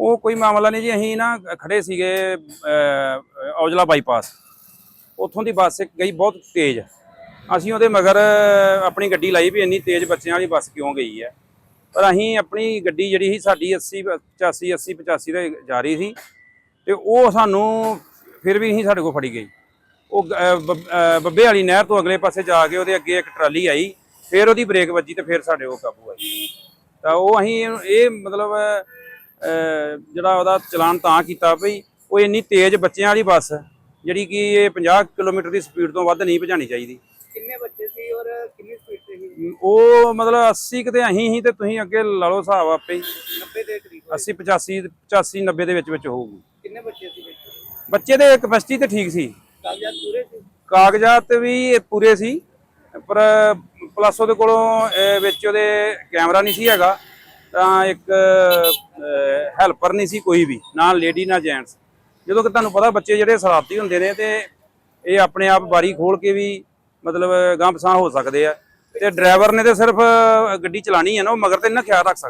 ਉਹ ਕੋਈ ਮਾਮਲਾ ਨਹੀਂ ਜੀ, ਅਸੀਂ ਨਾ ਖੜੇ ਸੀਗੇ ਔਜਲਾ ਬਾਈਪਾਸ। ਉੱਥੋਂ ਦੀ ਬੱਸ ਇੱਕ ਗਈ ਬਹੁਤ ਤੇਜ਼। ਅਸੀਂ ਉਹਦੇ ਮਗਰ ਆਪਣੀ ਗੱਡੀ ਲਾਈ ਵੀ ਇੰਨੀ ਤੇਜ਼ ਬੱਚਿਆਂ ਵਾਲੀ ਬੱਸ ਕਿਉਂ ਗਈ ਹੈ? ਪਰ ਅਸੀਂ ਆਪਣੀ ਗੱਡੀ ਜਿਹੜੀ ਸੀ, ਸਾਡੀ 80 85 80 85 ਦੇ ਜਾ ਰਹੀ ਸੀ ਤੇ ਉਹ ਸਾਨੂੰ ਫਿਰ ਵੀ ਨਹੀਂ ਸਾਡੇ ਕੋਲ ਫੜੀ ਗਈ। ਉਹ ਬੱਬੇ ਵਾਲੀ ਨਹਿਰ ਤੋਂ ਅਗਲੇ ਪਾਸੇ ਜਾ ਕੇ ਉਹਦੇ ਅੱਗੇ ਇੱਕ ਟਰਾਲੀ ਆਈ, ਫਿਰ ਉਹਦੀ ਬ੍ਰੇਕ ਵੱਜੀ ਤੇ ਫਿਰ ਸਾਡੇ ਉਹ ਕਾਬੂ ਆਈ। ਤਾਂ ਉਹ ਅਸੀਂ ਇਹ ਮਤਲਬ ਜਿਹੜਾ ਉਹਦਾ ਚਲਾਨ ਤਾਂ ਕੀਤਾ ਭਈ ਉਹ ਇੰਨੀ ਤੇਜ਼ ਬੱਚਿਆਂ ਵਾਲੀ ਬੱਸ ਜਿਹੜੀ ਕਿ ਇਹ 50 ਕਿਲੋਮੀਟਰ ਦੀ ਸਪੀਡ ਤੋਂ ਵੱਧ ਨਹੀਂ ਭਜਾਣੀ ਚਾਹੀਦੀ। ਕਿੰਨੇ ਬੱਚੇ ਸੀ ਔਰ ਕਿੰਨੀ ਸਪੀਡ ਤੇ ਸੀ? ਉਹ ਮਤਲਬ 80 ਕਿਤੇ ਅਸੀਂ ਹੀ ਤੇ ਤੁਸੀਂ ਅੱਗੇ ਲਾ ਲਓ ਹਿਸਾਬ ਆਪੇ ਹੀ। 90 ਦੇ ਕਰੀਬ 80 85 85 90 ਦੇ ਵਿੱਚ ਵਿੱਚ ਹੋਊਗੀ। ਕਿੰਨੇ ਬੱਚੇ ਸੀ ਵਿੱਚ ਬੱਚੇ ਦੇ ਕਪੈਸਿਟੀ ਤੇ ਠੀਕ ਸੀ। ਕਾਗਜ਼ਾਤ ਪੂਰੇ ਸੀ? ਕਾਗਜ਼ਾਤ ਵੀ ਪੂਰੇ ਸੀ ਪਰ ਪਲੱਸ ਉਹਦੇ ਕੋਲੋਂ ਅਹ, ਵਿੱਚ ਉਹਦੇ ਕੈਮਰਾ ਨਹੀਂ ਸੀ ਹੈਗਾ। ਤਾਂ ਇੱਕ ਹੈਲਪਰ ਨਹੀਂ ਸੀ ਕੋਈ ਵੀ, ਨਾ ਲੇਡੀ ਨਾ ਜੈਂਟਸ ਜਦੋਂ ਕਿ ਤੁਹਾਨੂੰ ਪਤਾ ਬੱਚੇ ਜਿਹੜੇ ਸ਼ਰਾਰਤੀ ਹੁੰਦੇ ਨੇ ਤੇ ਇਹ ਆਪਣੇ ਆਪ ਬਾਰੀ ਖੋਲ ਕੇ ਵੀ ਮਤਲਬ ਗਾਂਹ ਪਛਾਂ ਹੋ ਸਕਦੇ ਆ। ਤੇ ਡਰਾਈਵਰ ਨੇ ਤੇ ਸਿਰਫ ਗੱਡੀ ਚਲਾਣੀ ਹੈ ਨਾ, ਉਹ ਮਗਰ ਤੇ ਨਾ ਖਿਆਲ ਰੱਖ ਸਕਦਾ।